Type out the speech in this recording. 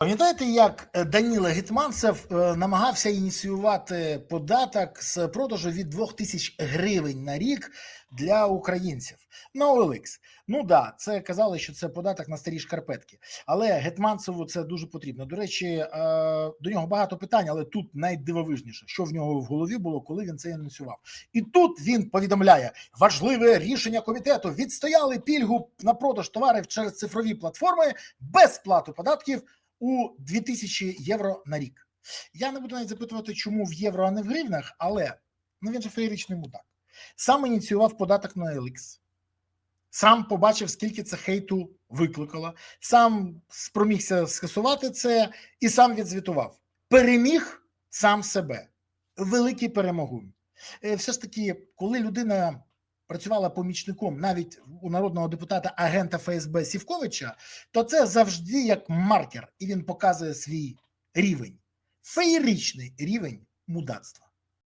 Пам'ятаєте, як е, Даніло Гетманцев е, намагався ініціювати податок з продажу від 2000 гривень на рік для українців на OLX? Ну да, це казали, що це податок на старі шкарпетки, але Гетманцеву це дуже потрібно. До речі, е, до нього багато питань, але тут найдивовижніше, що в нього в голові було, коли він це ініціював. І тут він повідомляє важливе рішення комітету: відстояли пільгу на продаж товарів через цифрові платформи без сплати податків у 2000 євро на рік. Я не буду навіть запитувати, чому в євро, а не в гривнах, але ну він же феєричний мудак. Сам ініціював податок на LX, сам побачив, скільки це хейту викликало, сам спромігся скасувати це і сам відзвітував. Переміг сам себе. Великий перемогун. Е, Все ж таки, коли людина працювала помічником навіть у народного депутата агента ФСБ Сівковича, то це завжди як маркер, і він показує свій рівень, феєричний рівень мудацтва.